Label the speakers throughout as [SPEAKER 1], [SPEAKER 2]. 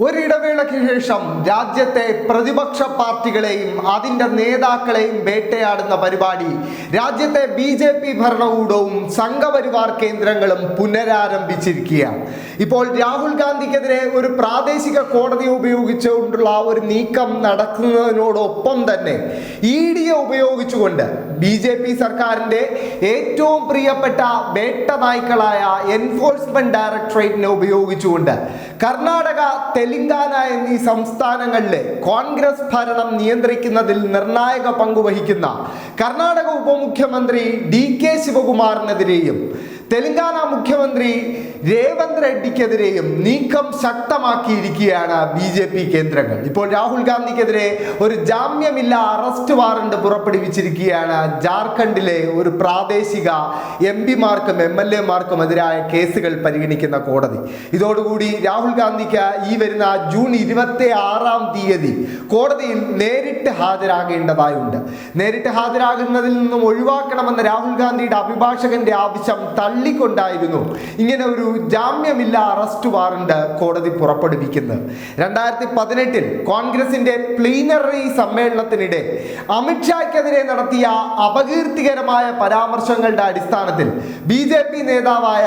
[SPEAKER 1] ഒരിടവേളയ്ക്ക് ശേഷം രാജ്യത്തെ പ്രതിപക്ഷ പാർട്ടികളെയും അതിന്റെ നേതാക്കളെയും വേട്ടയാടുന്ന പരിപാടി രാജ്യത്തെ ബി ജെ പി ഭരണകൂടവും സംഘപരിവാർ കേന്ദ്രങ്ങളും പുനരാരംഭിച്ചിരിക്കുകയാണ്. ഇപ്പോൾ രാഹുൽ ഗാന്ധിക്കെതിരെ ഒരു പ്രാദേശിക കോടതി ഉപയോഗിച്ചുകൊണ്ടുള്ള ഒരു നീക്കം നടക്കുന്നതിനോടൊപ്പം തന്നെ ഇ ഡിയെ ഉപയോഗിച്ചുകൊണ്ട് ബി ജെ പി സർക്കാരിന്റെ ഏറ്റവും പ്രിയപ്പെട്ട വേട്ട നായ്ക്കളായ എൻഫോഴ്സ്മെന്റ് ഡയറക്ടറേറ്റിനെ ഉപയോഗിച്ചുകൊണ്ട് കർണാടക തെലങ്കാന എന്നീ സംസ്ഥാനങ്ങളിലെ കോൺഗ്രസ് ഭരണം നിയന്ത്രിക്കുന്നതിൽ നിർണായക പങ്കുവഹിക്കുന്ന കർണാടക ഉപമുഖ്യമന്ത്രി ഡി കെ ശിവകുമാറിനെതിരെയും തെലങ്കാന മുഖ്യമന്ത്രി രേവന്ത് റെഡ്ഡിക്കെതിരെയും നീക്കം ശക്തമാക്കിയിരിക്കുകയാണ് ബി ജെ പി കേന്ദ്രങ്ങൾ. ഇപ്പോൾ രാഹുൽ ഗാന്ധിക്കെതിരെ ഒരു ജാമ്യമില്ല അറസ്റ്റ് വാറണ്ട് പുറപ്പെടുവിച്ചിരിക്കുകയാണ് ജാർഖണ്ഡിലെ ഒരു പ്രാദേശിക എം പിമാർക്കും എം എൽ എമാർക്കും എതിരായ കേസുകൾ പരിഗണിക്കുന്ന കോടതി. ഇതോടുകൂടി രാഹുൽ ഗാന്ധിക്ക് ഈ വരുന്ന ജൂൺ ഇരുപത്തി ആറാം തീയതി കോടതിയിൽ നേരിട്ട് ഹാജരാകേണ്ടതായുണ്ട്. നേരിട്ട് ഹാജരാകുന്നതിൽ നിന്നും ഒഴിവാക്കണമെന്ന രാഹുൽ ഗാന്ധിയുടെ അഭിഭാഷകന്റെ ആവശ്യം തള്ളിക്കൊണ്ടായിരുന്നു ഇങ്ങനെ ഒരു ജാമ്യമില്ല അറസ്റ്റ് വാറണ്ട് കോടതി പുറപ്പെടുവിക്കുന്നത് രണ്ടായിരത്തി പതിനെട്ടിൽ കോൺഗ്രസിന്റെ പ്ലീനറി സമ്മേളനത്തിനിടെ അമിത്ഷായ്ക്കെതിരെ നടത്തിയ അപകീർത്തികരമായ പരാമർശങ്ങളുടെ അടിസ്ഥാനത്തിൽ ബി നേതാവായ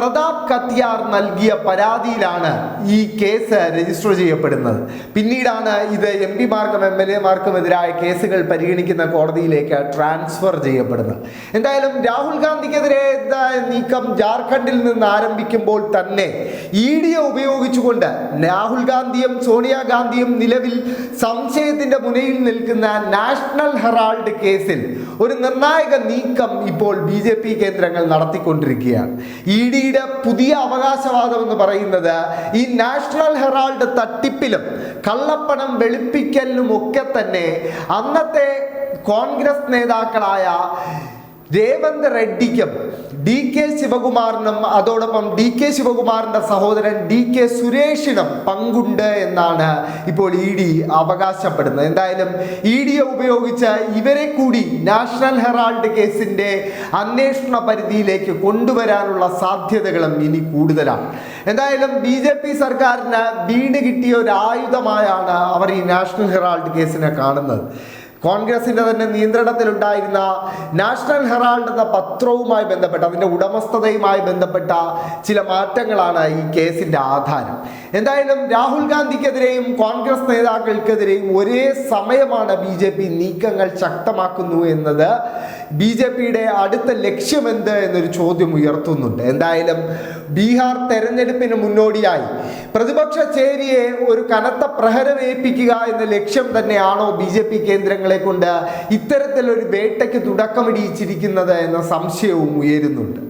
[SPEAKER 1] പ്രതാപ് കത്തിയാർ നൽകിയ പരാതിയിലാണ് ഈ കേസ് രജിസ്റ്റർ ചെയ്യപ്പെടുന്നത്. പിന്നീടാണ് ഇത് എം പിമാർക്കും എം എൽ എമാർക്കും എതിരായ കേസുകൾ പരിഗണിക്കുന്ന കോടതിയിലേക്ക് ട്രാൻസ്ഫർ ചെയ്യപ്പെടുന്നത്. എന്തായാലും രാഹുൽ ഗാന്ധിക്കെതിരെ നീക്കം ജാർഖണ്ഡിൽ നിന്ന് ആരംഭിക്കുമ്പോൾ തന്നെ ഇ ഡിയെ ഉപയോഗിച്ചുകൊണ്ട് രാഹുൽ ഗാന്ധിയും സോണിയാഗാന്ധിയും നിലവിൽ സംശയത്തിന്റെ മുനയിൽ നിൽക്കുന്ന നാഷണൽ ഹെറാൾഡ് കേസിൽ ഒരു നിർണായക നീക്കം ഇപ്പോൾ ബി കേന്ദ്രങ്ങൾ നടത്തിക്കൊണ്ടിരിക്കുകയാണ്. ഇ ഡിയുടെ പുതിയ അവകാശവാദം എന്ന് പറയുന്നത് ഈ നാഷണൽ ഹെറാൾഡ് തട്ടിപ്പിലും കള്ളപ്പണം വെളുപ്പിക്കലിലും ഒക്കെ തന്നെ അന്നത്തെ കോൺഗ്രസ് നേതാക്കളായ രേവന്ത് റെഡ്ഡിക്കും ഡി കെ ശിവകുമാറിനും അതോടൊപ്പം ഡി കെ ശിവകുമാറിന്റെ സഹോദരൻ ഡി കെ സുരേഷിനും പങ്കുണ്ട് എന്നാണ് ഇപ്പോൾ ഇ ഡി അവകാശപ്പെടുന്നത്. എന്തായാലും ഇ ഡിയെ ഉപയോഗിച്ച് ഇവരെ കൂടി നാഷണൽ ഹെറാൾഡ് കേസിന്റെ അന്വേഷണ പരിധിയിലേക്ക് കൊണ്ടുവരാനുള്ള സാധ്യതകളും ഇനി കൂടുതലാണ്. എന്തായാലും ബി ജെ പി സർക്കാരിന് വീണ് കിട്ടിയ ഒരു ആയുധമായാണ് അവർ ഈ നാഷണൽ ഹെറാൾഡ് കേസിനെ കാണുന്നത്. കോൺഗ്രസിന്റെ തന്നെ നിയന്ത്രണത്തിലുണ്ടായിരുന്ന നാഷണൽ ഹെറാൾഡ് എന്ന പത്രവുമായി ബന്ധപ്പെട്ട അതിന്റെ ഉടമസ്ഥതയുമായി ബന്ധപ്പെട്ട ചില മാറ്റങ്ങളാണ് ഈ കേസിന്റെ ആധാരം. എന്തായാലും രാഹുൽ ഗാന്ധിക്കെതിരെയും കോൺഗ്രസ് നേതാക്കൾക്കെതിരെയും ഒരേ സമയമാണ് ബി നീക്കങ്ങൾ ശക്തമാക്കുന്നു എന്നത് ബി ജെ പിയുടെ അടുത്ത ലക്ഷ്യമെന്ത് എന്നൊരു ചോദ്യം ഉയർത്തുന്നുണ്ട്. എന്തായാലും ബീഹാർ തെരഞ്ഞെടുപ്പിന് മുന്നോടിയായി. പ്രതിപക്ഷ ചേരിയെ ഒരു കനത്ത പ്രഹരമേൽപ്പിക്കുക എന്ന ലക്ഷ്യം തന്നെയാണോ ബി ജെ പി കേന്ദ്രങ്ങളെ കൊണ്ട് ഇത്തരത്തിലൊരു വേട്ടയ്ക്ക് തുടക്കമിടിയിച്ചിരിക്കുന്നത് എന്ന സംശയവും ഉയരുന്നുണ്ട്.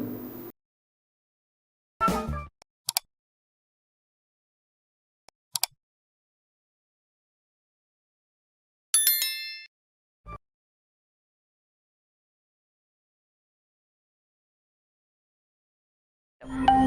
[SPEAKER 1] Thank you.